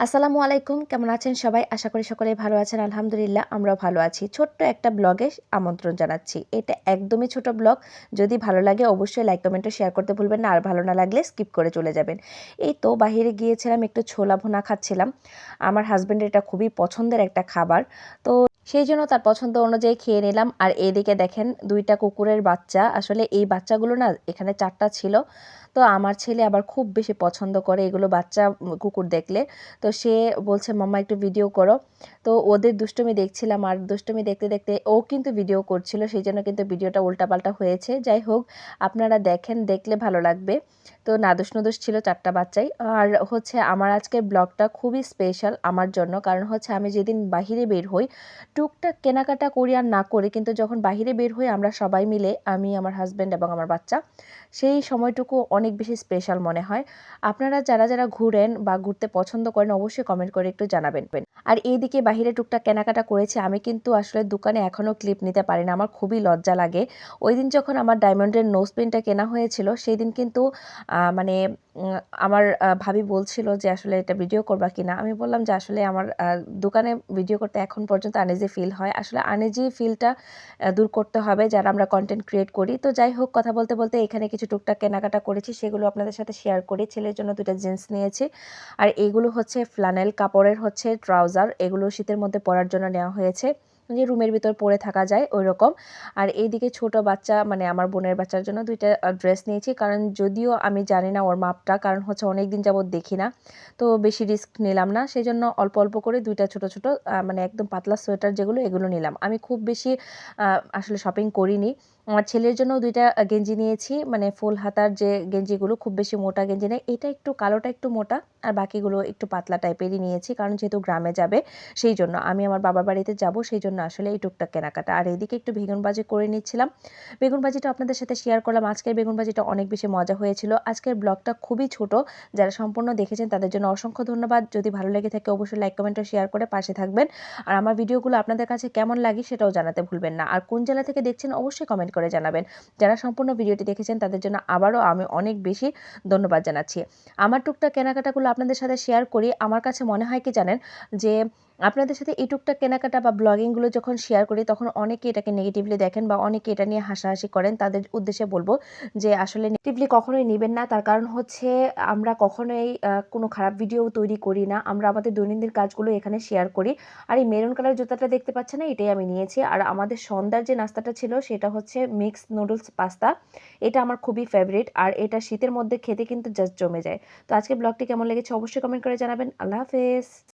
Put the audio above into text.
আসসালামু আলাইকুম, কেমন আছেন সবাই? আশা করি সকলে ভালো আছেন। আলহামদুলিল্লাহ, আমরাও ভালো আছি। ছোট্ট একটা ব্লগে আমন্ত্রণ জানাচ্ছি। এটা একদমই ছোট ব্লগ। যদি ভালো লাগে, অবশ্যই লাইক কমেন্টও শেয়ার করতে ভুলবেন না। আর ভালো না লাগলে স্কিপ করে চলে যাবেন। এই তো বাহিরে গিয়েছিলাম, একটু ছোলা ভুনা খাচ্ছিলাম। আমার হাজব্যান্ডের এটা খুবই পছন্দের একটা খাবার। তো সেই জন্য তার পছন্দ অনুযায়ী খেয়ে নিলাম। আর এদিকে দেখেন, দুইটা কুকুরের বাচ্চা। আসলে এই বাচ্চাগুলো না, এখানে চারটা ছিল। তো আমার ছেলে আবার খুব বেশি পছন্দ করে এগুলো বাচ্চা কুকুর দেখলে। তো সে বলছে, মাম্মা, একটু ভিডিও করো। তো ওদের দুষ্টুমি দেখছিলাম আর দুষ্টুমি দেখতে দেখতে ও কিন্তু ভিডিও করছিল, সেই জন্য কিন্তু ভিডিওটা উল্টাপাল্টা হয়েছে। যাই হোক, আপনারা দেখেন, দেখলে ভালো লাগবে। তো নাদুস নদুস ছিল চারটা বাচ্চাই। আর হচ্ছে আমার আজকের ব্লগটা খুবই স্পেশাল আমার জন্য। কারণ হচ্ছে আমি যেদিন বাহিরে বের হই, টুকটাক কেনাকাটা করি আর না করি, কিন্তু যখন বাহিরে বের হই আমরা সবাই মিলে, আমি, আমার হাজব্যান্ড এবং আমার বাচ্চা, সেই সময়টুকু অনেক বেশি স্পেশাল মনে হয়। আপনারা যারা যারা ঘুরেন বা ঘুরতে পছন্দ করেন, অবশ্যই কমেন্ট করে একটু জানাবেন। আর এইদিকে বাহিরে টুকটাক কেনাকাটা করেছি, আমি কিন্তু আসলে দোকানে এখনও ক্লিপ নিতে পারি না আমার খুবই লজ্জা লাগে। ওই দিন যখন আমার ডায়মন্ডের নোজ পেনটা কেনা হয়েছিল, সেই দিন কিন্তু মানে আমার ভাবি বলছিল যে আসলে এটা ভিডিও করবা কি না আমি বললাম যে আসলে আমার দোকানে ভিডিও করতে এখন পর্যন্ত আনেজি ফিল হয়। আসলে আনেজি ফিলটা দূর করতে হবে, যারা আমরা কন্টেন্ট ক্রিয়েট করি। তো যাই হোক, কথা বলতে বলতে এখানে কিছু টুকটাক কেনাকাটা করেছি। সেগুলো আপনাদের সাথে শেয়ার করি। ছেলের জন্য দুটা জিন্স নিয়েছি। আর এইগুলো হচ্ছে ফ্লানেল কাপড়ের হচ্ছে ট্রাউজার এগুলো শীতের মধ্যে পরার জন্য নেওয়া হয়েছে। যে রুমের ভিতর পরে থাকা যায় ওই রকম আর এইদিকে ছোট বাচ্চা মানে আমার বোনের বাচ্চার জন্য দুইটা ড্রেস নিয়েছি। কারণ যদিও আমি জানি না ওর মাপটা, কারণ হচ্ছে অনেক দিন যাবৎ দেখি না। তো বেশি রিস্ক নিলাম না। সেই জন্য অল্প অল্প করে দুইটা ছোট ছোট মানে একদম পাতলা সোয়েটার যেগুলো, এগুলো নিলাম। আমি খুব বেশি আসলে শপিং করিনি। আমার ছেলের জন্য দুইটা গেঞ্জি নিয়েছি। মানে ফুল হাতার যে গেঞ্জিগুলো খুব বেশি মোটা গেঞ্জি নেই এটা একটু কালোটা একটু মোটা, আর বাকিগুলো একটু পাতলা টাইপেরই নিয়েছি, কারণ যেহেতু গ্রামে যাবে, সেই জন্য আমি আমার বাবার বাড়িতে যাব, সেই জন্য আসলে এই টুকটাক কেনাকাটা। আর এদিকে একটু বেগুন ভাজি করে নিচ্ছিলাম। বেগুন ভাজিটা আপনাদের সাথে শেয়ার করলাম। আজকের বেগুন ভাজিটা অনেক বেশি মজা হয়েছিল। আজকের ব্লগটা খুবই ছোট। যারা সম্পূর্ণ দেখেছেন, তাদের জন্য অসংখ্য ধন্যবাদ। যদি ভালো লেগে থাকে, অবশ্যই লাইক কমেন্ট শেয়ার করে পাশে থাকবেন। আর আমার ভিডিওগুলো আপনাদের কাছে কেমন লাগে, সেটাও জানাতে ভুলবেন না। আর কোন জেলা থেকে দেখছেন, অবশ্যই কমেন্ট করে জানাবেন। যারা সম্পূর্ণ ভিডিওটি দেখেছেন, তাদের জন্য আবারও আমি অনেক বেশি ধন্যবাদ জানাচ্ছি। আমার টুকটাক কেনাকাটাগুলো আপনাদের সাথে শেয়ার করি। আমার কাছে মনে হয় কি জানেন? যে আপনাদের সাথে এই টুকটাক কেনাকাটা বা ব্লগিংগুলো যখন শেয়ার করি, তখন অনেকে এটাকে নেগেটিভলি দেখেন বা অনেকে এটা নিয়ে হাসাহাসি করেন। তাদের উদ্দেশ্যে বলব যে, আসলে নেগেটিভলি কখনোই নেবেন না। তার কারণ হচ্ছে, আমরা কখনোই কোনো খারাপ ভিডিও তৈরি করি না। আমরা আমাদের দৈনন্দিন কাজগুলো এখানে শেয়ার করি। আর এই মেরুন কালার জুতাটা দেখতে পাচ্ছেন না, এটাই আমি নিয়েছি। আর আমাদের সন্ধ্যার যে নাস্তাটা ছিল, সেটা হচ্ছে মিক্স নুডলস পাস্তা এটা আমার খুবই ফেভারিট আর এটা শীতের মধ্যে খেতে কিন্তু জাস্ট জমে যায়। তো আজকে ব্লগটি কেমন লেগেছে অবশ্যই কমেন্ট করে জানাবেন। আল্লাহ হাফেজ।